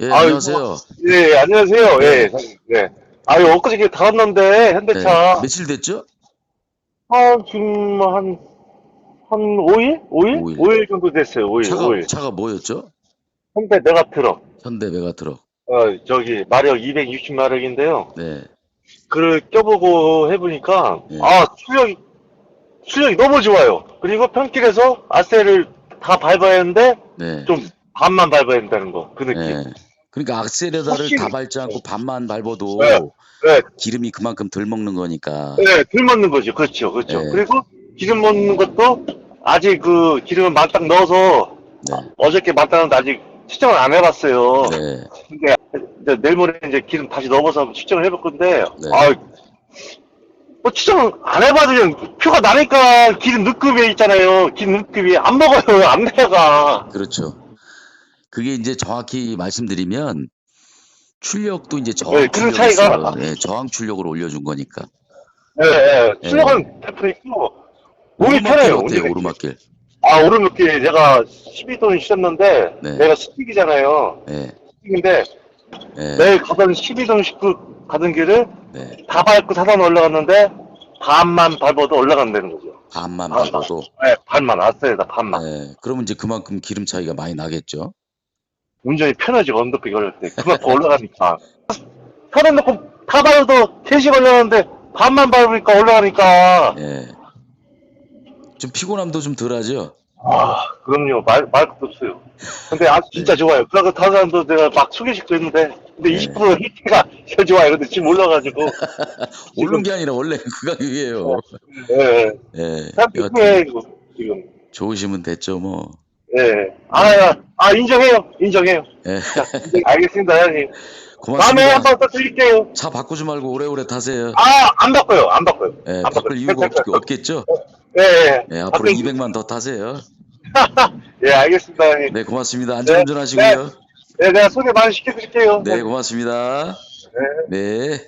예, 아유, 안녕하세요. 예, 안녕하세요. 예. 네. 아유, 엊그저께 다 왔는데, 네, 현대차. 며칠 됐죠? 아, 지금 한, 한 5일? 5일? 오일. 5일, 정도 됐어요. 5일, 차가, 5일. 차가 뭐였죠? 현대 메가트럭. 현대 메가트럭. 어, 저기, 마력 260마력인데요. 네. 그걸 껴보고 해보니까, 예. 아, 출력이, 출력이 너무 좋아요. 그리고 평길에서 아셀을 다 밟아야 하는데, 네. 좀 반만 밟아야 된다는 거. 그 느낌. 네. 그러니까 악셀레다를 확실히- 다 밟지 않고 반만 밟아도 네. 네. 기름이 그만큼 덜 먹는 거니까. 네, 들 먹는 거죠. 그렇죠. 그렇죠. 네. 그리고 기름 먹는 것도 아직 그 기름을 만딱 넣어서 네. 어저께 만딱는데 아직 측정을 안 해봤어요. 네. 근데 이제 내일 모레 이제 기름 다시 넣어서 한번 측정을 해볼 건데, 네. 아, 뭐 측정 안 해봐도 그냥 표가 나니까 기름 느급에 있잖아요. 기름 느급이 안 먹어요. 안 내가. 그렇죠. 그게 이제 정확히 말씀드리면 출력도 이제 네, 저항 그런 출력이 차이가- 있어요. 네, 저항 출력을 올려준 거니까. 예, 예. 출력은 100% 있고, 몸이 오르막길 편해요. 어때요? 운전이. 오르막길. 아, 오르막길 내가 12돈 쉬었는데, 네. 내가 스틱이잖아요. 네. 스틱인데, 네. 내일 가던 12돈 싣고 가던 길을 네. 다 밟고 사단 올라갔는데 반만 밟아도 올라간다는 거죠. 반만 아, 밟아도. 네, 반만 왔어요, 반만. 네. 그러면 이제 그만큼 기름 차이가 많이 나겠죠. 운전이 편하지 언덕길 걸릴 때 그만큼 올라가니까. 사단 놓고 다 밟아도 3시 걸렸는데 반만 밟으니까 올라가니까. 네. 좀 피곤함도 좀 덜하죠. 아, 그럼요. 말, 말 것도 없어요. 근데 아, 진짜 좋아요. 그러고 다른 사람도 내가 막 소개시켜 했는데, 근데 네. 20% 히트가 제일 좋아요. 근데 지금 올라가지고. 오른 게 아니라 원래 그가 위에요. 예, 예. 네. 참 여하튼 지금. 좋으시면 됐죠, 뭐. 예. 아, 아, 인정해요. 인정해요. 예. 자, 인정- 알겠습니다, 형님. 다음에 고맙습니다. 한번더 드릴게요. 차 바꾸지 말고 오래오래 타세요. 아, 안 바꿔요. 안 바꿔요. 예, 안 바꿀. 이유가 없, 없겠죠? 예, 예. 예, 앞으로 바꿀- 200만 더 타세요. 예, 알겠습니다, 형님. 네, 고맙습니다. 안전운전 하시고요. 네, 내가 소개 많이 시켜드릴게요. 네, 고맙습니다. 네.